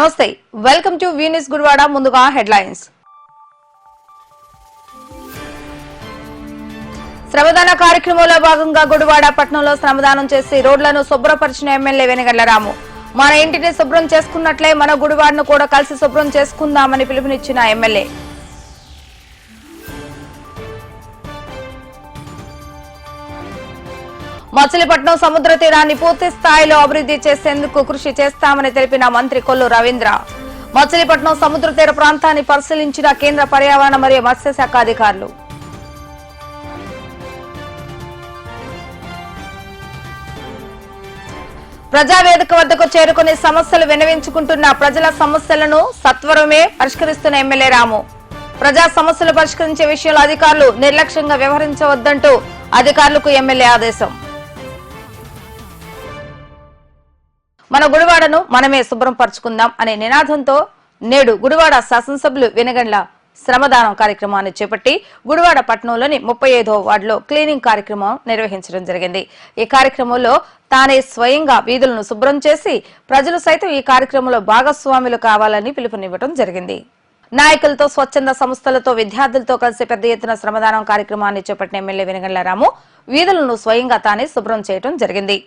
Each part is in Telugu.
నమస్తే. వెల్కమ్ టు వీనిస్ గుడివాడ ముందుగా హెడ్లైన్స్ శ్రమదాన కార్యక్రమంలో భాగంగా గుడివాడ పట్టణంలో శ్రమదానం చేసి రోడ్లను శుభ్రపరిచిన ఎమ్మెల్యే వెనగళ్ళ రాము. మన ఇంటిని శుభ్రం చేసుకున్నట్లే మన గుడివాడను కూడా కలిసి శుభ్రం చేసుకుందామని పిలుపునిచ్చిన ఎమ్మెల్యే. మచిలీపట్నం సముద్ర తీరాన్ని పూర్తి స్థాయిలో అభివృద్ధి చేసేందుకు కృషి చేస్తామని తెలిపిన మంత్రి కొల్లు రవీంద్ర. మచిలీపట్నం సముద్ర తీర ప్రాంతాన్ని పరిశీలించిన కేంద్ర పర్యావరణ మరియు మత్స్యశాఖ అధికారులు. ప్రజావేదిక వద్దకు చేరుకుని సమస్యలు వినవించుకుంటున్న ప్రజల సమస్యలను సత్వరమే పరిష్కరిస్తున్న ఎమ్మెల్యే రాము. ప్రజా సమస్యలు పరిష్కరించే విషయంలో అధికారులు నిర్లక్ష్యంగా వ్యవహరించవద్దంటూ అధికారులకు ఎమ్మెల్యే ఆదేశం. మన గుడివాడను మనమే శుభ్రం పరుచుకుందాం అనే నినాదంతో నేడు గుడివాడ శాసనసభ్యులు వెనగండ్ల శ్రమదానం కార్యక్రమాన్ని చేపట్టి గుడివాడ పట్టణంలోని ముప్పై ఐదో వార్డులో క్లీనింగ్ కార్యక్రమం నిర్వహించడం జరిగింది. ఈ కార్యక్రమంలో తానే స్వయంగా వీధులను శుభ్రం చేసి ప్రజలు సైతం ఈ కార్యక్రమంలో భాగస్వాములు కావాలని పిలుపునివ్వడం జరిగింది. నాయకులతో స్వచ్ఛంద సంస్థలతో విద్యార్థులతో కలిసి పెద్ద ఎత్తున శ్రమదానం కార్యక్రమాన్ని చేపట్టిన ఎమ్మెల్యే వెనగండ్ల రాము వీధులను స్వయంగా తానే శుభ్రం చేయడం జరిగింది.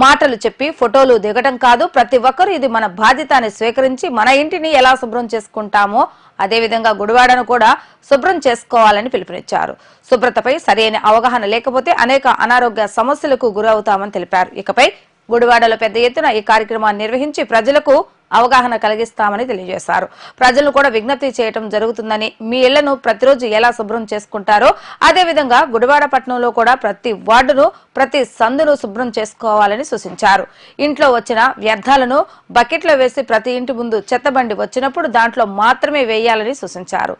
మాటలు చెప్పి ఫోటోలు దిగటం కాదు. ప్రతి ఒక్కరూ ఇది మన బాధ్యత అని స్వీకరించి మన ఇంటిని ఎలా శుభ్రం చేసుకుంటామో అదేవిధంగా గుడివాడను కూడా శుభ్రం చేసుకోవాలని పిలుపునిచ్చారు. శుభ్రతపై సరైన అవగాహన లేకపోతే అనేక అనారోగ్య సమస్యలకు గురవుతామని తెలిపారు. ఇకపై గుడివాడలో పెద్ద ఎత్తున ఈ కార్యక్రమాన్ని నిర్వహించి ప్రజలకు అవగాహన కలిగిస్తామని తెలియజేశారు. ప్రజలు కూడా విజ్ఞప్తి చేయటం జరుగుతుందని మీ ఇళ్ళను ప్రతిరోజు ఎలా శుభ్రం చేసుకుంటారో అదేవిధంగా గుడివాడ పట్టణంలో కూడా ప్రతి వార్డును ప్రతి సందును శుభ్రం చేసుకోవాలని సూచించారు. ఇంట్లో వచ్చిన వ్యర్థాలను బకెట్లో వేసి ప్రతి ఇంటి ముందు చెత్తబండి వచ్చినప్పుడు దాంట్లో మాత్రమే వేయాలని సూచించారు.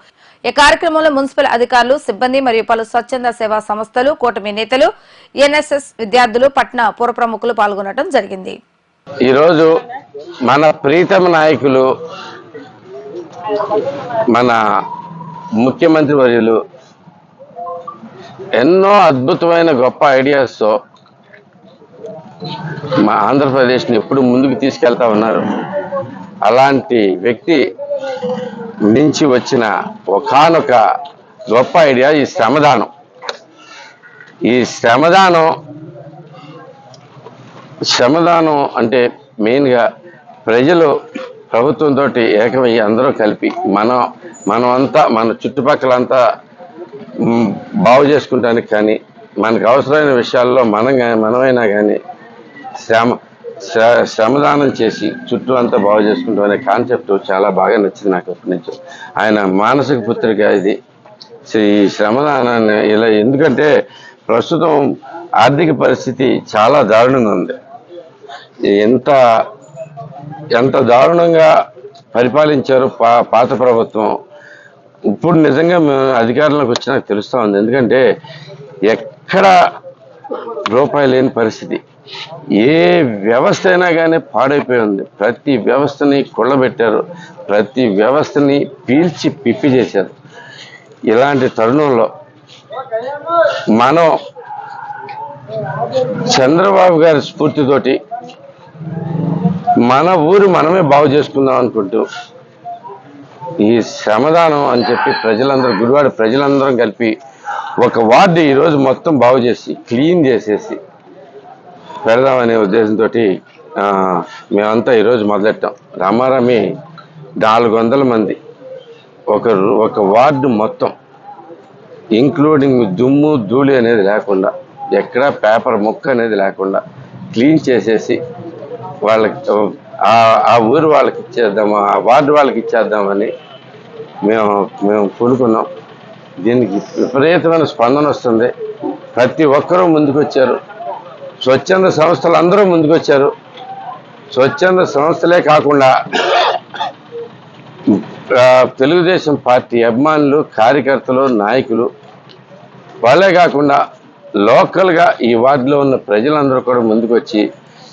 ఈ కార్యక్రమంలో మున్సిపల్ అధికారులు సిబ్బంది మరియు పలు స్వచ్ఛంద సేవా సంస్థలు కూటమి నేతలు ఎన్ఎస్ఎస్ విద్యార్థులు పట్న పూర్వ ప్రముఖులు పాల్గొనడం జరిగింది. ఈరోజు మన ప్రీతమ నాయకులు మన ముఖ్యమంత్రి వర్యులు ఎన్నో అద్భుతమైన గొప్ప ఐడియాస్తో మా ఆంధ్రప్రదేశ్ని ఎప్పుడు ముందుకు తీసుకెళ్తా ఉన్నారు. అలాంటి వ్యక్తి నుంచి వచ్చిన ఒకానొక గొప్ప ఐడియా ఈ శ్రమదానం. ఈ శ్రమదానం శ్రమదానం అంటే మెయిన్గా ప్రజలు ప్రభుత్వంతో ఏకమయ్యి అందరూ కలిపి మనం మనమంతా మన చుట్టుపక్కలంతా అంతా బాగు చేసుకుంటానికి కానీ మనకు అవసరమైన విషయాల్లో మనం మనమైనా కానీ శ్రమ శ్ర- శ్రమదానం చేసి చుట్టూ అంతా బాగు చేసుకుంటాం అనే కాన్సెప్ట్ చాలా బాగా నచ్చింది నాకు అప్పటి నుంచి. ఆయన మానసిక పుత్రిక ఇది. ఈ శ్రమదానాన్ని ఇలా ఎందుకంటే ప్రస్తుతం ఆర్థిక పరిస్థితి చాలా దారుణంగా ఉంది. ఎంత ఎంత దారుణంగా పరిపాలించారు పా పాత ప్రభుత్వం. ఇప్పుడు నిజంగా మేము అధికారంలోకి వచ్చినాక తెలుస్తూ ఉంది. ఎందుకంటే ఎక్కడ రూపాయి లేని పరిస్థితి. ఏ వ్యవస్థ అయినా కానీ పాడైపోయి ఉంది. ప్రతి వ్యవస్థని కుళ్ళబెట్టారు ప్రతి వ్యవస్థని పీల్చి పిప్పి చేశారు. ఇలాంటి తరుణంలో మనం చంద్రబాబు గారి స్ఫూర్తితోటి మన ఊరు మనమే బాగు చేసుకుందాం అనుకుంటూ ఈ శ్రమదానం అని చెప్పి ప్రజలందరూ గుడివాడ ప్రజలందరం కలిపి ఒక వార్డు ఈరోజు మొత్తం బాగు చేసి క్లీన్ చేసేసి పెడదామనే ఉద్దేశంతో మేమంతా ఈరోజు మొదలెట్టాం. రామారామి నాలుగు వందల మంది. ఒక ఒక వార్డు మొత్తం. ఇంక్లూడింగ్ దుమ్ము ధూళి అనేది లేకుండా ఎక్కడా పేపర్ ముక్క అనేది లేకుండా క్లీన్ చేసేసి వాళ్ళకి ఆ- ఆ ఊరు వాళ్ళకి ఇచ్చేద్దాము ఆ వార్డు వాళ్ళకి ఇచ్చేద్దామని మేము మేము పూనుకున్నాం దీనికి విపరీతమైన స్పందన వస్తుంది. ప్రతి ఒక్కరూ ముందుకొచ్చారు. స్వచ్ఛంద సంస్థలు అందరూ ముందుకొచ్చారు. స్వచ్ఛంద సంస్థలే కాకుండా తెలుగుదేశం పార్టీ అభిమానులు కార్యకర్తలు నాయకులు వాళ్ళే కాకుండా లోకల్గా ఈ వార్డులో ఉన్న ప్రజలందరూ కూడా ముందుకొచ్చి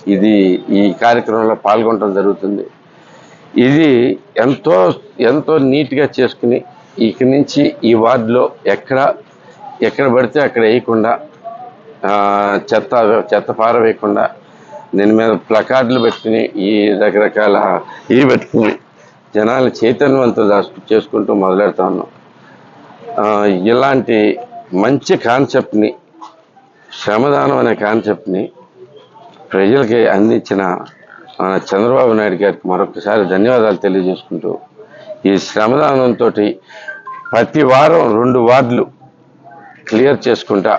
ఇది ఈ కార్యక్రమంలో పాల్గొనడం జరుగుతుంది. ఇది ఎంతో ఎంతో నీట్గా చేసుకుని ఇక నుంచి ఈ వార్డులో ఎక్కడ ఎక్కడ పడితే అక్కడ వేయకుండా చెత్త చెత్త పారవేయకుండా దీని మీద ప్లకార్డులు పెట్టుకుని ఈ రకరకాల ఇవి పెట్టుకుని జనాలు చైతన్యవంతులు చేసుకుంటూ మొదలెడతా ఉన్నాం. ఇలాంటి మంచి కాన్సెప్ట్ని శ్రమదానం అనే కాన్సెప్ట్ని ప్రజలకి అందించిన మన చంద్రబాబు నాయుడు గారికి మరొకసారి ధన్యవాదాలు తెలియజేసుకుంటూ ఈ శ్రమదానంతో ప్రతి వారం రెండు వార్డులు క్లియర్ చేసుకుంటా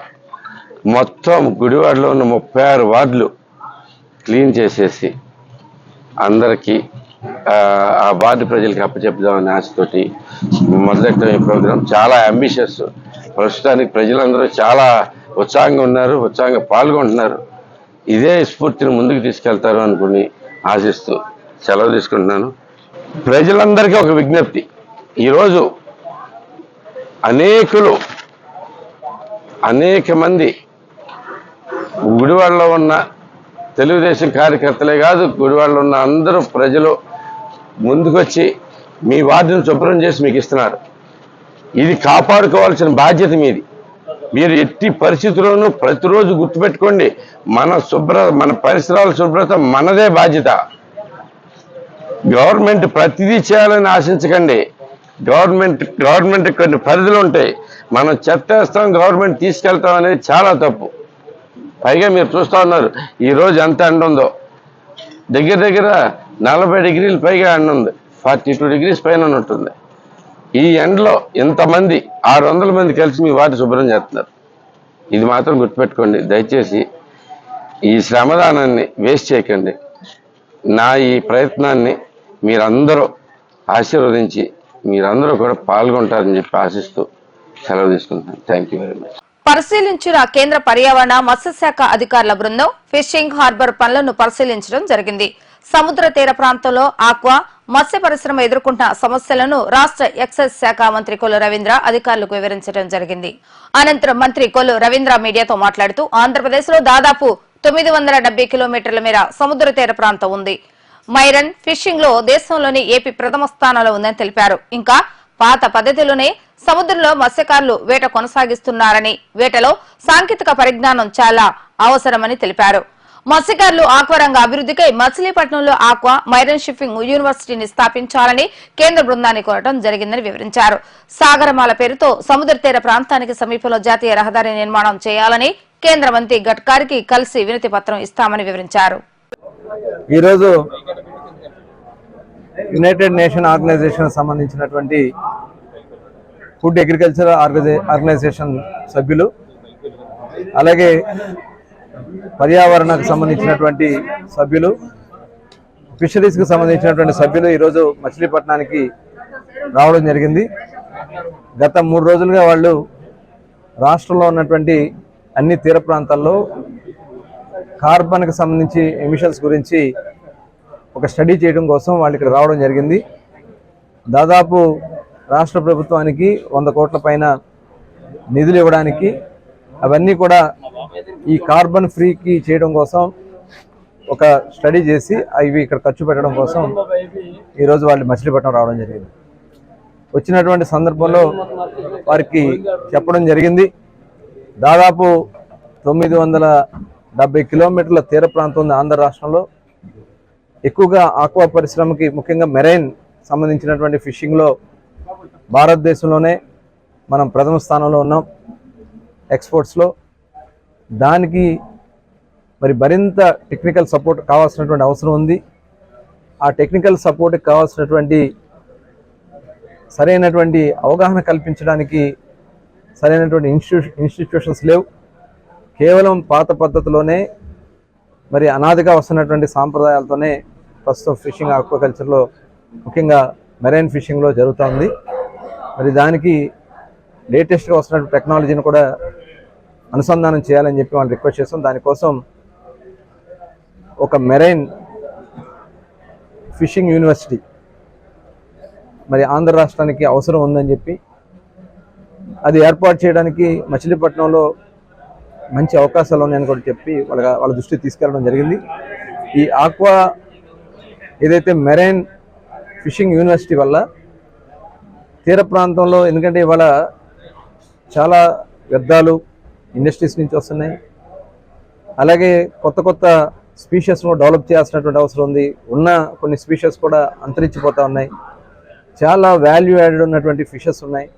మొత్తం గుడివాడలో ఉన్న ముప్పై ఆరు వార్డులు క్లీన్ చేసేసి అందరికీ ఆ, వార్డు ప్రజలకి అప్పచెప్పుదామనే ఆశతోటి మొదలెట్టడం ఈ ప్రోగ్రాం చాలా అంబిషియస్ ప్రస్తుతానికి ప్రజలందరూ చాలా ఉత్సాహంగా ఉన్నారు ఉత్సాహంగా పాల్గొంటున్నారు. ఇదే స్ఫూర్తిని ముందుకు తీసుకెళ్తారు అనుకుని ఆశిస్తూ సెలవు తీసుకుంటున్నాను. ప్రజలందరికీ ఒక విజ్ఞప్తి. ఈరోజు అనేకులు అనేక మంది గుడివాడలో ఉన్న తెలుగుదేశం కార్యకర్తలే కాదు గుడివాడలో ఉన్న అందరూ ప్రజలు ముందుకొచ్చి మీ వార్డును శుభ్రం చేసి మీకు ఇస్తున్నారు. ఇది కాపాడుకోవాల్సిన బాధ్యత మీది. మీరు ఎట్టి పరిస్థితుల్లోనూ ప్రతిరోజు గుర్తుపెట్టుకోండి మన శుభ్రత మన పరిసరాల శుభ్రత మనదే బాధ్యత. గవర్నమెంట్ ప్రతిదీ చేయాలని ఆశించకండి. గవర్నమెంట్ గవర్నమెంట్ కొన్ని పరిధులు ఉంటాయి. మనం చెత్త వేస్తాం గవర్నమెంట్ తీసుకెళ్తాం అనేది చాలా తప్పు. పైగా మీరు చూస్తూ ఉన్నారు ఈరోజు ఎంత ఎండ ఉందో. దగ్గర దగ్గర నలభై డిగ్రీలు పైగా ఎండ ఉంది. ఫార్టీ టూ డిగ్రీస్ పైన ఉంటుంది ఈ ఎండలో ఇంతమంది ఆరు వందల మంది కలిసి మీ వాటి శుభ్రం చేస్తున్నారు. ఇది మాత్రం గుర్తుపెట్టుకోండి. దయచేసి ఈ శ్రమదానాన్ని వేస్ట్ చేయకండి. నా ఈ ప్రయత్నాన్ని మీరందరూ ఆశీర్వదించి మీరందరూ కూడా పాల్గొంటారని చెప్పి ఆశిస్తూ సెలవు తీసుకుంటున్నాను. థ్యాంక్ యూ వెరీ మచ్ పరిశీలించిన కేంద్ర పర్యావరణ మత్స్యశాఖ అధికారుల బృందం ఫిషింగ్ హార్బర్ పనులను పరిశీలించడం జరిగింది. సముద్ర తీర ప్రాంతంలో ఆక్వా మత్స్య పరిశ్రమ ఎదుర్కొంటున్న సమస్యలను రాష్ట్ర ఎక్సైజ్ శాఖ మంత్రి కొల్లు రవీంద్ర అధికారులకు వివరించడం జరిగింది. అనంతరం మంత్రి కొల్లు రవీంద్ర మీడియాతో మాట్లాడుతూ ఆంధ్రప్రదేశ్లో దాదాపు తొమ్మిది వందల డెబ్బై కిలోమీటర్ల మేర సముద్ర తీర ప్రాంతం ఉంది. మైరన్ ఫిషింగ్లో దేశంలోని ఏపీ ప్రథమ స్థానంలో ఉందని తెలిపారు. ఇంకా పాత పద్ధతిలోనే సముద్రంలో మత్స్యకారులు వేట కొనసాగిస్తున్నారని వేటలో సాంకేతిక పరిజ్ఞానం చాలా అవసరమని తెలిపారు. మత్స్యకారులు ఆక్వారంగ అభివృద్ధికై మచిలీపట్నంలో ఆక్వా మైరన్ షిప్పింగ్ యూనివర్సిటీని స్థాపించాలని కేంద్ర బృందాన్ని కోరడం జరిగిందని వివరించారు. సాగరమాల పేరుతో సముద్ర తీర ప్రాంతానికి సమీపంలో జాతీయ రహదారి నిర్మాణం చేయాలని కేంద్ర మంత్రి గడ్కారికి కలిసి వినతి పత్రం ఇస్తామని వివరించారు. ఈరోజు యునైటెడ్ నేషన్ ఆర్గనైజేషన్ సంబంధించినటువంటి ఫుడ్ అగ్రికల్చర్ ఆర్గనైజేషన్ సభ్యులు అలాగే పర్యావరణకు సంబంధించినటువంటి సభ్యులు ఫిషరీస్కి సంబంధించినటువంటి సభ్యులు ఈరోజు మచిలీపట్నానికి రావడం జరిగింది. గత మూడు రోజులుగా వాళ్ళు రాష్ట్రంలో ఉన్నటువంటి అన్ని తీర ప్రాంతాల్లో కార్బన్కి సంబంధించి ఎమిషన్స్ గురించి ఒక స్టడీ చేయడం కోసం వాళ్ళు ఇక్కడ రావడం జరిగింది. దాదాపు రాష్ట్ర ప్రభుత్వానికి వంద కోట్ల పైన నిధులు ఇవ్వడానికి అవన్నీ కూడా ఈ కార్బన్ ఫ్రీకి చేయడం కోసం ఒక స్టడీ చేసి అవి ఇక్కడ ఖర్చు పెట్టడం కోసం ఈరోజు వాళ్ళు మచిలీపట్నం రావడం జరిగింది. వచ్చినటువంటి సందర్భంలో వారికి చెప్పడం జరిగింది. దాదాపు తొమ్మిది వందల డెబ్బై కిలోమీటర్ల తీర ప్రాంతం ఉంది ఆంధ్ర రాష్ట్రంలో. ఎక్కువగా ఆక్వా పరిశ్రమకి ముఖ్యంగా మెరైన్ సంబంధించినటువంటి ఫిషింగ్లో భారతదేశంలోనే మనం ప్రథమ స్థానంలో ఉన్నాం. ఎక్స్పోర్ట్స్లో. దానికి మరి మరింత టెక్నికల్ సపోర్ట్ కావాల్సినటువంటి అవసరం ఉంది. ఆ టెక్నికల్ సపోర్ట్కి కావాల్సినటువంటి సరైనటువంటి అవగాహన కల్పించడానికి సరైనటువంటి ఇన్స్టిట్యూ ఇన్స్టిట్యూషన్స్ లేవు. కేవలం పాత పద్ధతిలోనే మరి అనాదిగా వస్తున్నటువంటి సాంప్రదాయాలతోనే ప్రస్తుతం ఫిషింగ్ ఆక్వాకల్చర్లో ముఖ్యంగా మెరైన్ ఫిషింగ్లో జరుగుతూ ఉంది మరి దానికి లేటెస్ట్గా వస్తున్న టెక్నాలజీని కూడా అనుసంధానం చేయాలని చెప్పి వాళ్ళు రిక్వెస్ట్ చేస్తాం. దానికోసం ఒక మెరైన్ ఫిషింగ్ యూనివర్సిటీ మరి ఆంధ్ర రాష్ట్రానికి అవసరం ఉందని చెప్పి అది ఏర్పాటు చేయడానికి మచిలీపట్నంలో మంచి అవకాశాలు ఉన్నాయని కూడా చెప్పి వాళ్ళ వాళ్ళ దృష్టికి తీసుకెళ్ళడం జరిగింది. ఈ ఆక్వా ఏదైతే మెరైన్ ఫిషింగ్ యూనివర్సిటీ వల్ల తీర ప్రాంతంలో ఎందుకంటే ఇవాళ చాలా వ్యర్థాలు ఇండస్ట్రీస్ నుంచి వస్తున్నాయి. అలాగే కొత్త కొత్త స్పీషియస్ డెవలప్ చేయాల్సినటువంటి అవసరం ఉంది. ఉన్న కొన్ని స్పీషియస్ కూడా అంతరించిపోతూ ఉన్నాయి. చాలా వాల్యూ యాడెడ్ ఉన్నటువంటి ఫిషెస్ ఉన్నాయి.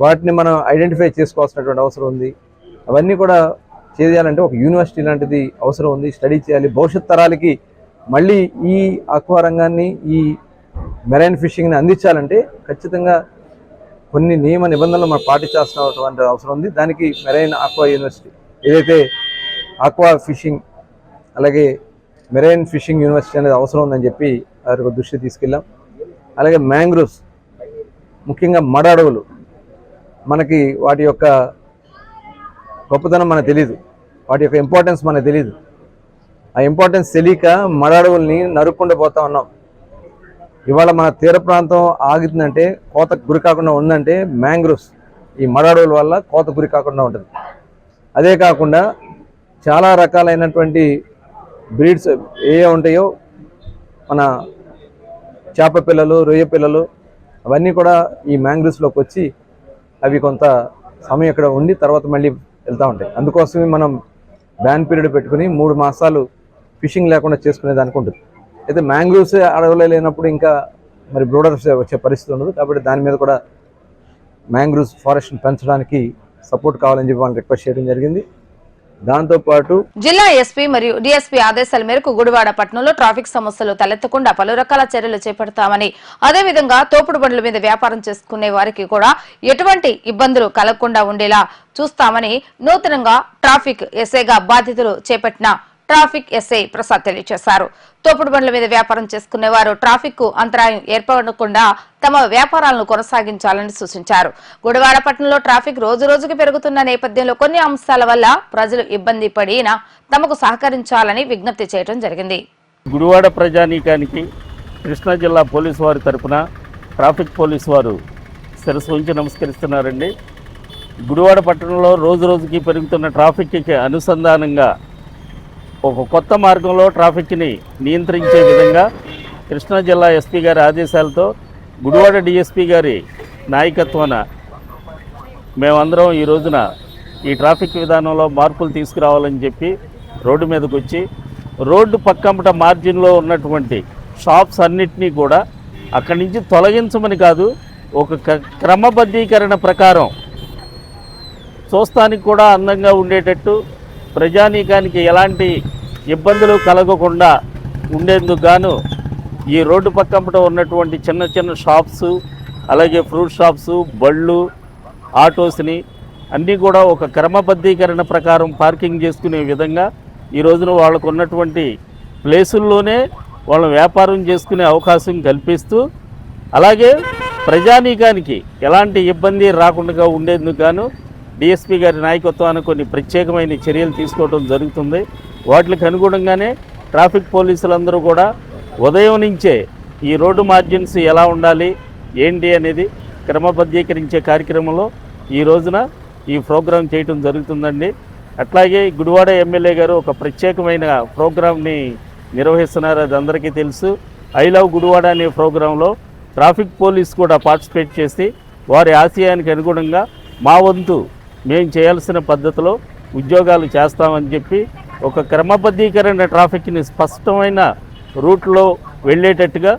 వాటిని మనం ఐడెంటిఫై చేసుకోవాల్సినటువంటి అవసరం ఉంది. అవన్నీ కూడా చేయాలంటే ఒక యూనివర్సిటీ లాంటిది అవసరం ఉంది. స్టడీ చేయాలి. భవిష్యత్ తరాలకి మళ్ళీ ఈ ఆక్వా రంగాన్ని ఈ మెరైన్ ఫిషింగ్ని అందించాలంటే ఖచ్చితంగా కొన్ని నియమ నిబంధనలు మనం పాటించాల్సినటువంటి అవసరం ఉంది. దానికి మెరైన్ ఆక్వా యూనివర్సిటీ ఏదైతే ఆక్వా ఫిషింగ్ అలాగే మెరైన్ ఫిషింగ్ యూనివర్సిటీ అనేది అవసరం ఉందని చెప్పి వారికి దృష్టి తీసుకెళ్ళాం. అలాగే మ్యాంగ్రోవ్స్ ముఖ్యంగా మడ అడవులు మనకి వాటి యొక్క గొప్పతనం మనకు తెలియదు వాటి యొక్క ఇంపార్టెన్స్ మనకు తెలియదు ఆ ఇంపార్టెన్స్ తెలియక మడ అడవుల్ని నరుక్కుండా పోతా ఉన్నాం. ఇవాళ మన తీర ప్రాంతం ఆగుతుందంటే కోత గురి కాకుండా ఉందంటే మ్యాంగ్రోవ్స్. ఈ మడ అడవుల వల్ల కోత గురి కాకుండా ఉంటుంది. అదే కాకుండా చాలా రకాలైనటువంటి బ్రీడ్స్ ఏ ఉంటాయో మన చేప పిల్లలు రొయ్య పిల్లలు అవన్నీ కూడా ఈ మ్యాంగ్రోవ్స్లోకి వచ్చి అవి కొంత సమయం ఇక్కడ ఉండి తర్వాత మళ్ళీ వెళ్తూ ఉంటాయి. అందుకోసమే మనం బ్యాన్ పీరియడ్ పెట్టుకుని మూడు మాసాలు ఫిషింగ్ లేకుండా చేసుకునే దానికి ఉంటుంది. అయితే మ్యాంగ్రూవ్స్ అడవులే లేనప్పుడు ఇంకా మరి బ్రోడర్స్ వచ్చే పరిస్థితి ఉండదు. కాబట్టి దాని మీద కూడా మ్యాంగ్రూవ్స్ ఫారెస్ట్ని పెంచడానికి సపోర్ట్ కావాలని చెప్పి వాళ్ళని రిక్వెస్ట్ చేయడం జరిగింది. దాంతోపాటు జిల్లా ఎస్పీ మరియు డిఎస్పీ ఆదేశాల మేరకు గుడివాడ పట్టణంలో ట్రాఫిక్ సమస్యలు తలెత్తకుండా పలు రకాల చర్యలు చేపడతామని అదేవిధంగా తోపుడు బండ్ల మీద వ్యాపారం చేసుకునే వారికి కూడా ఎటువంటి ఇబ్బందులు కలగకుండా ఉండేలా చూస్తామని నూతనంగా ట్రాఫిక్ ఎస్ఏగా బాధ్యతలు చేపట్టిన ట్రాఫిక్ ఎస్ఐ ప్రసాద్ తెలియజేశారు. తోపుడు బండ్ల మీద వ్యాపారం చేసుకునే వారు ట్రాఫిక్కు అంతరాయం ఏర్పడకుండా తమ వ్యాపారాలను కొనసాగించాలని సూచించారు. గుడివాడ పట్టణంలో ట్రాఫిక్ రోజు రోజుకి పెరుగుతున్న నేపథ్యంలో కొన్ని అంశాల వల్ల ప్రజలు ఇబ్బంది పడిన తమకు సహకరించాలని విజ్ఞప్తి చేయడం జరిగింది. గుడివాడ ప్రజానీకానికి కృష్ణా జిల్లా పోలీసు వారి తరపున ట్రాఫిక్ పోలీసు వారు శిరస్సు ఉంచి నమస్కరిస్తున్నారండి. గుడివాడ పట్టణంలో రోజు రోజుకి పెరుగుతున్న ట్రాఫిక్కి అనుసంధానంగా ఒక కొత్త మార్గంలో ట్రాఫిక్ని నియంత్రించే విధంగా కృష్ణా జిల్లా ఎస్పీ గారి ఆదేశాలతో గుడివాడ డిఎస్పీ గారి నాయకత్వాన మేమందరం ఈ రోజున ఈ ట్రాఫిక్ విధానంలో మార్పులు తీసుకురావాలని చెప్పి రోడ్డు మీదకి వచ్చి రోడ్డు పక్కంపట మార్జిన్లో ఉన్నటువంటి షాప్స్ అన్నిటినీ కూడా అక్కడి నుంచి తొలగించమని కాదు ఒక క్రమబద్ధీకరణ ప్రకారం చూస్తానికి కూడా అందంగా ఉండేటట్టు ప్రజానీకానికి ఎలాంటి ఇబ్బందులు కలగకుండా ఉండేందుకు గాను ఈ రోడ్డు పక్కన ఉన్నటువంటి చిన్న చిన్న షాప్స్ అలాగే ఫ్రూట్ షాప్స్ బళ్ళు ఆటోస్ని అన్నీ కూడా ఒక క్రమబద్ధీకరణ ప్రకారం పార్కింగ్ చేసుకునే విధంగా ఈ రోజున వాళ్ళకు ఉన్నటువంటి ప్లేసుల్లోనే వాళ్ళు వ్యాపారం చేసుకునే అవకాశం కల్పిస్తూ అలాగే ప్రజానీకానికి ఎలాంటి ఇబ్బంది రాకుండా ఉండేందుకు గాను డిఎస్పీ గారి నాయకత్వాన్ని కొన్ని ప్రత్యేకమైన చర్యలు తీసుకోవడం జరుగుతుంది. వాటికి అనుగుణంగానే ట్రాఫిక్ పోలీసులందరూ కూడా ఉదయం నుంచే ఈ రోడ్డు మార్జిన్స్ ఎలా ఉండాలి ఏంటి అనేది క్రమబద్ధీకరించే కార్యక్రమంలో ఈ రోజున ఈ ప్రోగ్రాం చేయటం జరుగుతుందండి. అట్లాగే గుడివాడ ఎమ్మెల్యే గారు ఒక ప్రత్యేకమైన ప్రోగ్రాంని నిర్వహిస్తున్నారు అది అందరికీ తెలుసు. ఐ లవ్ గుడివాడ అనే ప్రోగ్రాంలో ట్రాఫిక్ పోలీస్ కూడా పార్టిసిపేట్ చేసి వారి ఆశయానికి అనుగుణంగా మా వంతు మేము చేయాల్సిన పద్ధతిలో ఉద్యోగాలు చేస్తామని చెప్పి ఒక క్రమబద్ధీకరణ ట్రాఫిక్ని స్పష్టమైన రూట్లో వెళ్ళేటట్టుగా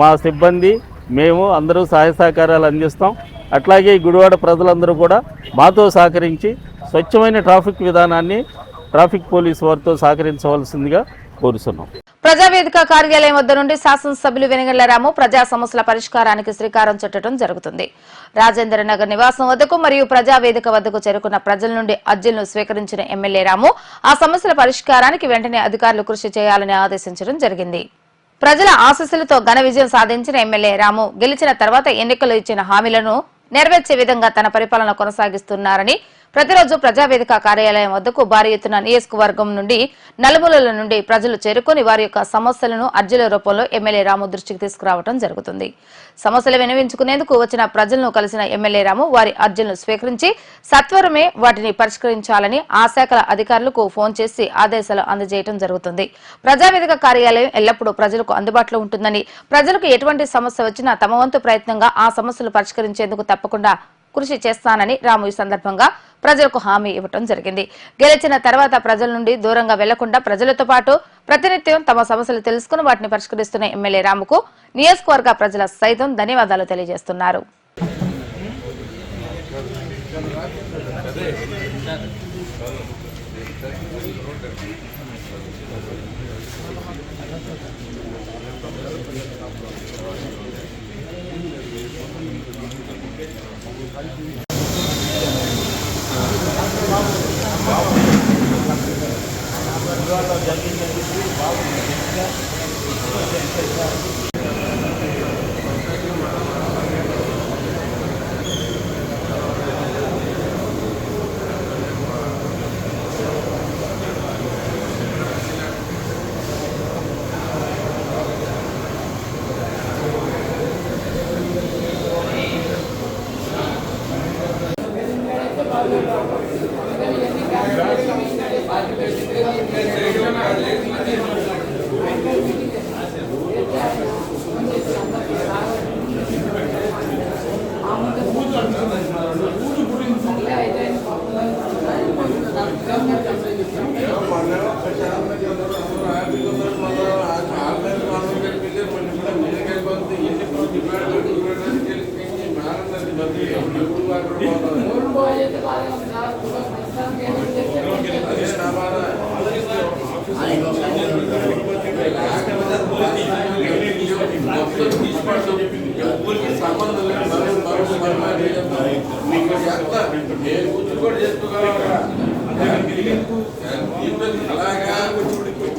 మా సిబ్బంది మేము అందరూ సహాయ సహకారాలు అందిస్తాం. అట్లాగే గుడివాడ ప్రజలందరూ కూడా మాతో సహకరించి స్వచ్ఛమైన ట్రాఫిక్ విధానాన్ని ట్రాఫిక్ పోలీసు వారితో సహకరించవలసిందిగా కోరుతున్నాం ప్రజావేదిక కార్యాలయం వద్ద నుండి శాసనసభ్యులు వెనుగళ్ళ రాము ప్రజా సమస్యల పరిష్కారానికి శ్రీకారం చుట్టడం జరుగుతుంది. రాజేంద్ర నగర్ నివాసం వద్దకు మరియు ప్రజావేదిక వద్దకు చేరుకున్న ప్రజల నుండి అర్జీలను స్వీకరించిన ఎమ్మెల్యే రాము ఆ సమస్యల పరిష్కారానికి వెంటనే అధికారులు కృషి చేయాలని ఆదేశించడం జరిగింది. ప్రజల ఆశీస్సులతో ఘన విజయం సాధించిన ఎమ్మెల్యే రాము గెలిచిన తర్వాత ఎన్నికలు ఇచ్చిన హామీలను నెరవేర్చే విధంగా తన పరిపాలన కొనసాగిస్తున్నారని ప్రతిరోజు ప్రజావేదిక కార్యాలయం వద్దకు భారీ ఎత్తున నియోజకవర్గం నుండి నలుమూలల నుండి ప్రజలు చేరుకొని వారి యొక్క సమస్యలను అర్జీల రూపంలో ఎమ్మెల్యే రాము దృష్టికి తీసుకురావడం జరుగుతుంది. సమస్యలు వినవించుకునేందుకు వచ్చిన ప్రజలను కలిసిన ఎమ్మెల్యే రాము వారి అర్జీలను స్వీకరించి సత్వరమే వాటిని పరిష్కరించాలని ఆ శాఖల అధికారులకు ఫోన్ చేసి ఆదేశాలు అందజేయడం జరుగుతుంది. ప్రజావేదిక కార్యాలయం ఎల్లప్పుడూ ప్రజలకు అందుబాటులో ఉంటుందని ప్రజలకు ఎటువంటి సమస్య వచ్చినా తమ వంతు ప్రయత్నంగా ఆ సమస్యలు పరిష్కరించేందుకు తప్పకుండా కృషి చేస్తానని రాము ఈ సందర్భంగా ప్రజలకు హామీ ఇవ్వటం జరిగింది. గెలిచిన తర్వాత ప్రజల నుండి దూరంగా వెళ్ళకుండా ప్రజలతో పాటు ప్రతినిత్యం తమ సమస్యలు తెలుసుకుని వాటిని పరిష్కరిస్తున్న ఎమ్మెల్యే రాముకు నియోజకవర్గ ప్రజల సైతం ధన్యవాదాలు తెలియజేస్తున్నారు. జరిగిందని బాగుంది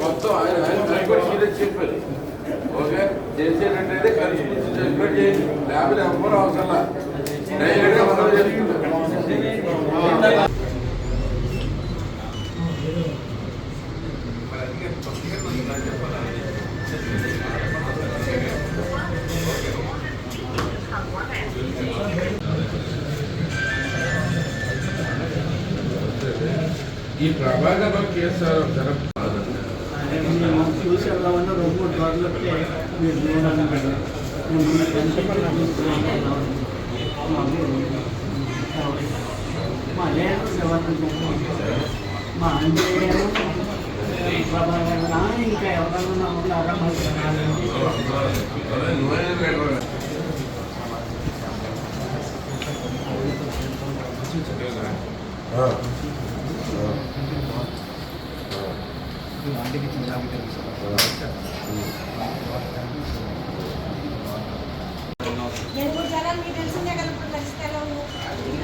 మొత్తం ఆయన ఆయన కనుగొని మీరే చెప్పారు ఓకే చేసేటట్టయితే కలిసి సెలబ్రేట్ చేయండి లేకపోతే ఎవ్వరు అవసరం డైరెక్ట్గా మనం చేసుకుంటాం ఈ ప్రభాకర్ కేసు జరగ చూసి వెళ్దామన్నా రెండు మూడు రోజులు వస్తే మీరు చూడాలని కదా మా లేదు మా అంజయ్య ప్రభాకర్ రా, ఇంకా ఎవరన్నా ఉన్నారా మరి జనాలు? నేను కూడా జనాలు మీకు తెలిసిందే కదా ఇప్పుడు పరిస్థితి ఎలా ఉందో.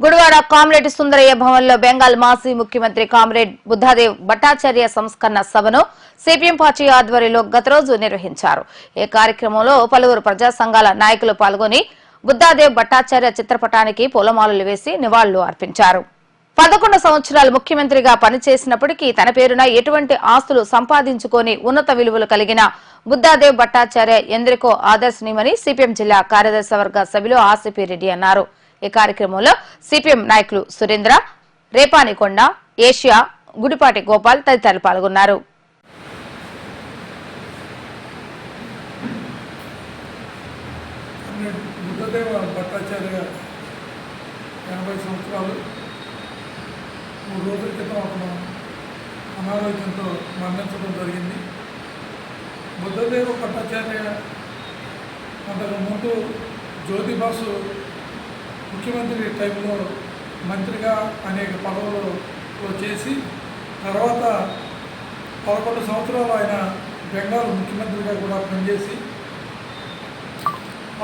గుడివాడ కామ్రేడ్ సుందరయ్య భవన్లో బెంగాల్ మాజీ ముఖ్యమంత్రి కామ్రేడ్ బుద్ధాదేవ్ భట్టాచార్య సంస్కరణ సభను సిపిఎం పార్టీ ఆధ్వర్యంలో గత రోజు నిర్వహించారు. ఈ కార్యక్రమంలో పలువురు ప్రజా సంఘాల నాయకులు పాల్గొని బుద్ధాదేవ్ భట్టాచార్య చిత్రపటానికి పూలమాలలు వేసి నివాళులు అర్పించారు. పదకొండు సంవత్సరాలు ముఖ్యమంత్రిగా పనిచేసినప్పటికీ తన పేరున ఎటువంటి ఆస్తులు సంపాదించుకొని ఉన్నత విలువలు కలిగిన బుద్ధాదేవ్ భట్టాచార్య ఎందరికో ఆదర్శనీయమని సిపిఎం జిల్లా కార్యదర్శి వర్గ సభ్యులు ఆసిపి రెడ్డి అన్నారు. ఈ కార్యక్రమంలో సిపిఎం నాయకులు సురేంద్ర రేపానికొండ ఏషియా గుడిపాటి గోపాల్ తదితరులు పాల్గొన్నారు. బుద్ధదేవ భట్టాచార్య ఎనభై సంవత్సరాలు మూడు రోజుల క్రితం అతను అనారోగ్యంతో మరణించడం జరిగింది. బుద్ధదేవ భట్టాచార్య అంతకు ముందు జ్యోతిబాసు ముఖ్యమంత్రి టైంలో మంత్రిగా అనేక పదవులు చేసి తర్వాత పదకొండు సంవత్సరాలు ఆయన బెంగాల్ ముఖ్యమంత్రిగా కూడా పనిచేసి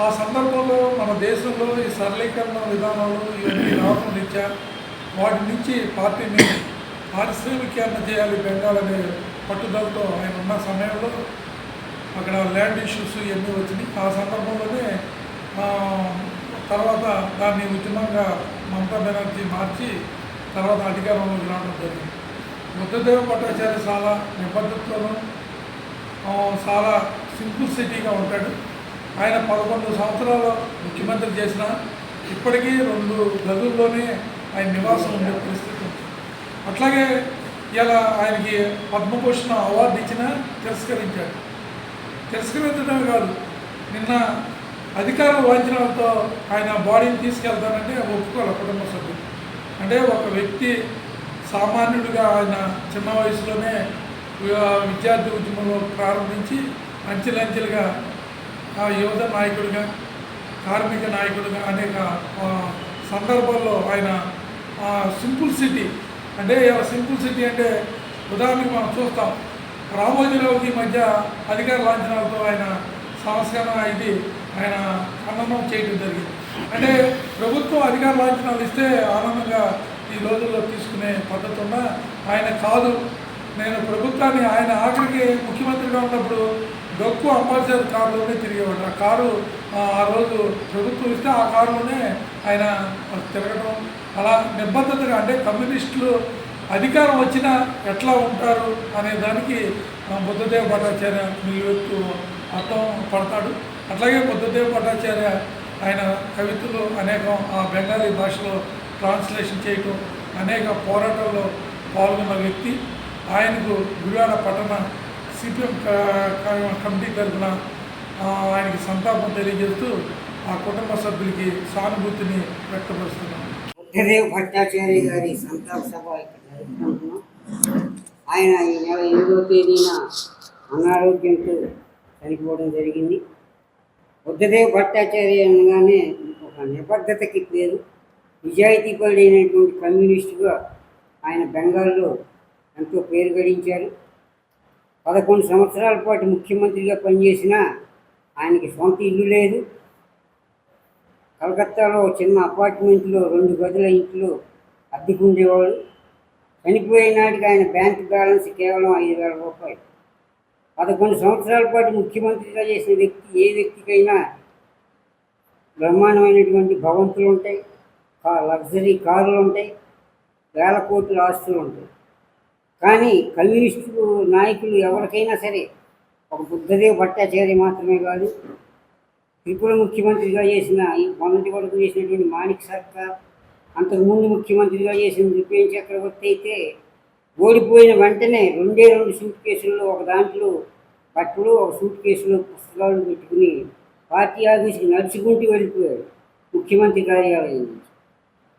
ఆ సందర్భంలో మన దేశంలో ఈ సరళీకరణ విధానాలు ఇవన్నీ రావడం రీత్యా వాటి నుంచి పార్టీని పారిశ్రామికీకరణ చేయాలి బెంగాల్ అనే పట్టుదలతో ఆయన ఉన్న సమయంలో అక్కడ ల్యాండ్ ఇష్యూస్ ఇవన్నీ వచ్చినాయి. ఆ సందర్భంలోనే తర్వాత దాన్ని ఉద్యమంగా మమతా బెనర్జీ మార్చి తర్వాత అధికారంలోకి రావడం జరిగింది. బుద్ధదేవ భట్టాచార్య చాలా నిబద్ధతలోనూ చాలా సింపుల్ సిటీగా ఉంటాడు. ఆయన పదకొండు సంవత్సరాలు ముఖ్యమంత్రి చేసిన ఇప్పటికీ రెండు గదుల్లోనే ఆయన నివాసం ఉండే పరిస్థితి అట్లాగే ఇలా ఆయనకి పద్మభూషణ అవార్డు ఇచ్చిన తిరస్కరించాడు. తిరస్కరించడమే కాదు నిన్న అధికార వాంఛనాలతో ఆయన బాడీని తీసుకెళ్తానంటే ఒప్పుకోవాలి కుటుంబ సభ్యులు. అంటే ఒక వ్యక్తి సామాన్యుడిగా ఆయన చిన్న వయసులోనే విద్యార్థి ఉద్యమంలో ప్రారంభించి అంచెలంచెలుగా ఆ యువత నాయకుడిగా కార్మిక నాయకుడిగా అనేక సందర్భాల్లో ఆయన సింపుల్ సిటీ. అంటే సింపుల్ సిటీ అంటే ఉదాహరణకు మనం చూస్తాం. రామోజీరావుకి ఈ మధ్య అధికార లాంఛనాలతో ఆయన సంస్కరణ ఇది ఆయన ఖండనం చేయడం జరిగింది. అంటే ప్రభుత్వం అధికార లాంఛనాలు ఇస్తే ఆనందంగా ఈ రోజుల్లో తీసుకునే పద్ధతి ఉన్న ఆయన కాదు. నేను ప్రభుత్వాన్ని ఆయన ఆఖరికి ముఖ్యమంత్రిగా ఉన్నప్పుడు డొక్కు అంబాసిడర్ కారులోనే తిరిగేవాడు. ఆ కారు ఆ ఆ రోజు ప్రభుత్వం ఇస్తే ఆ కారులోనే ఆయన తిరగడం అలా నిబద్ధతగా అంటే కమ్యూనిస్టులు అధికారం వచ్చినా ఎట్లా ఉంటారు అనే దానికి బుద్ధదేవ భట్టాచార్య నిలువెత్తు అర్థం పడతాడు. అట్లాగే బుద్ధదేవ భట్టాచార్య ఆయన కవితలు అనేకం ఆ బెంగాలీ భాషలో ట్రాన్స్లేషన్ చేయటం అనేక పోరాటాల్లో పాల్గొన్న వ్యక్తి. ఆయనకు గుడివాడ పట్టణ సిపిఎం కమిటీ తరఫున ఆయనకి సంతాపం తెలియజేస్తూ ఆ కుటుంబ సభ్యులకి సానుభూతిని వ్యక్తపరుస్తున్నాను బుద్ధదేవ్ భట్టాచార్య గారి సంతాప సభ ఆయన ఈ నెల ఎనిమిదో తేదీన అనారోగ్యంతో చనిపోవడం జరిగింది. బుద్ధదేవ్ భట్టాచార్య అనగానే ఒక నిబద్ధతకి పేరు నిజాయితీపరుడైనటువంటి కమ్యూనిస్టుగా ఆయన బెంగాల్లో ఎంతో పేరు గడించారు. పదకొండు సంవత్సరాల పాటు ముఖ్యమంత్రిగా పనిచేసిన ఆయనకి సొంత ఇల్లు లేదు. కలకత్తాలో చిన్న అపార్ట్మెంట్లో రెండు గదుల ఇంట్లో అద్దెకు ఉండేవాడు చనిపోయినాటికి ఆయన బ్యాంక్ బ్యాలెన్స్ కేవలం ఐదు వేల రూపాయలు. పదకొండు సంవత్సరాల పాటు ముఖ్యమంత్రిగా చేసిన వ్యక్తి ఏ వ్యక్తికైనా బ్రహ్మాండమైనటువంటి భవంతులు ఉంటాయి లగ్జరీ కార్లు ఉంటాయి వేల కోట్ల ఆస్తులు ఉంటాయి. కానీ కమ్యూనిస్టు నాయకులు ఎవరికైనా సరే ఒక బుద్ధదేవ్ భట్టాచార్య మాత్రమే కాదు త్రిపుర ముఖ్యమంత్రిగా చేసిన ఈ మొన్నటి వరకు చేసినటువంటి మాణిక్ సర్కార్ అంతకుముందు ముఖ్యమంత్రిగా చేసిన నృపేన్ చక్రవర్తి అయితే ఓడిపోయిన వెంటనే రెండే రెండు సూట్ కేసుల్లో ఒక దాంట్లో బట్టలు ఒక సూట్ కేసులో పుస్తకాలు పెట్టుకుని పార్టీ ఆఫీస్కి నడుచుకుంటూ వెళ్ళిపోయాడు ముఖ్యమంత్రి కార్యాలయం నుంచి.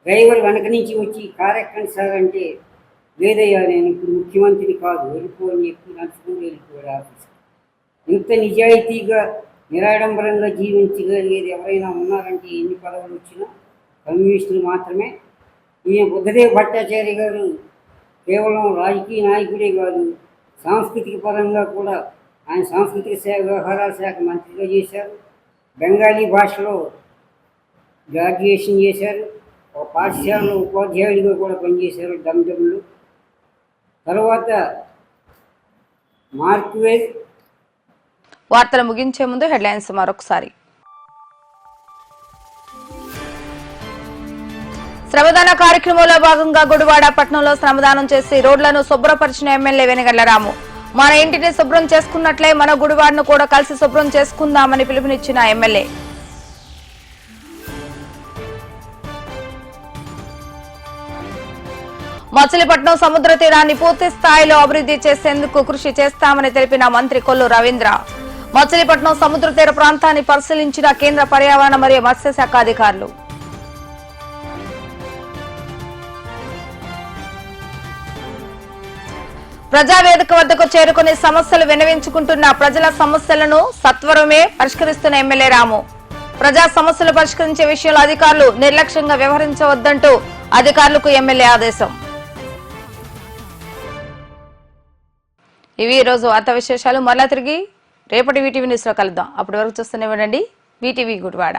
డ్రైవర్ వెనక నుంచి వచ్చి కారు ఎక్కండి సార్ అంటే లేదయ్యా నేను ఇప్పుడు ముఖ్యమంత్రిని కాదు వెళ్ళిపో అని చెప్పి నడుచుకుంటూ వెళ్ళిపోయాడు ఆఫీస్కి. ఇంత నిజాయితీగా నిరాడంబరంగా జీవించగలిగేది ఎవరైనా ఉన్నారంటే ఎన్ని పదవులు వచ్చినా కమ్యూనిస్టులు మాత్రమే. ఈయన బుద్ధదేవ్ భట్టాచార్య గారు కేవలం రాజకీయ నాయకుడే కాదు సాంస్కృతిక పరంగా కూడా ఆయన సాంస్కృతిక శాఖ వ్యవహారాల శాఖ మంత్రిగా చేశారు. బెంగాలీ భాషలో గ్రాడ్యుయేషన్ చేశారు. ఒక పాఠశాలలో ఉపాధ్యాయుడిగా కూడా పనిచేశారు డమ్డమ్లు తర్వాత మార్క్వేజ్ వార్తలు ముగించే ముందు హెడ్లైన్స్ మరొకసారి. శ్రమదాన కార్యక్రమంలో భాగంగా గుడివాడ పట్టణంలో శ్రమదానం చేసి రోడ్లను శుభ్రపరిచిన ఎమ్మెల్యే వెనగళ్ళ రాము. మన ఇంటిని శుభ్రం చేసుకున్నట్లే మన గుడివాడను కూడా కలిసి శుభ్రం చేసుకుందామని పిలుపునిచ్చిన ఎమ్మెల్యే. మచిలీపట్నం సముద్ర తీరాన్ని పూర్తి స్థాయిలో అభివృద్ధి చేసేందుకు కృషి చేస్తామని తెలిపిన మంత్రి కొల్లు రవీంద్ర. మచిలీపట్నం సముద్ర తీర ప్రాంతాన్ని పరిశీలించిన కేంద్ర పర్యావరణ మరియు మత్స్యశాఖ అధికారులు. ప్రజావేదిక వద్దకు చేరుకుని సమస్యలు విన్నవించుకుంటున్న ప్రజల సమస్యలను సత్వరమే పరిష్కరిస్తున్న ఎమ్మెల్యే రాము. ప్రజా సమస్యలు పరిష్కరించే విషయంలో అధికారులు నిర్లక్ష్యంగా వ్యవహరించవద్దంటూ అధికారులకు ఎమ్మెల్యే ఆదేశం. ఇవి ఈరోజు రోజు వార్తా విశేషాలు. మరలా తిరిగి రేపటి వీటీవీ న్యూస్లో కలుద్దాం. అప్పటి వరకు చూస్తూనే ఉండండి. వీటీవీ గుడివాడ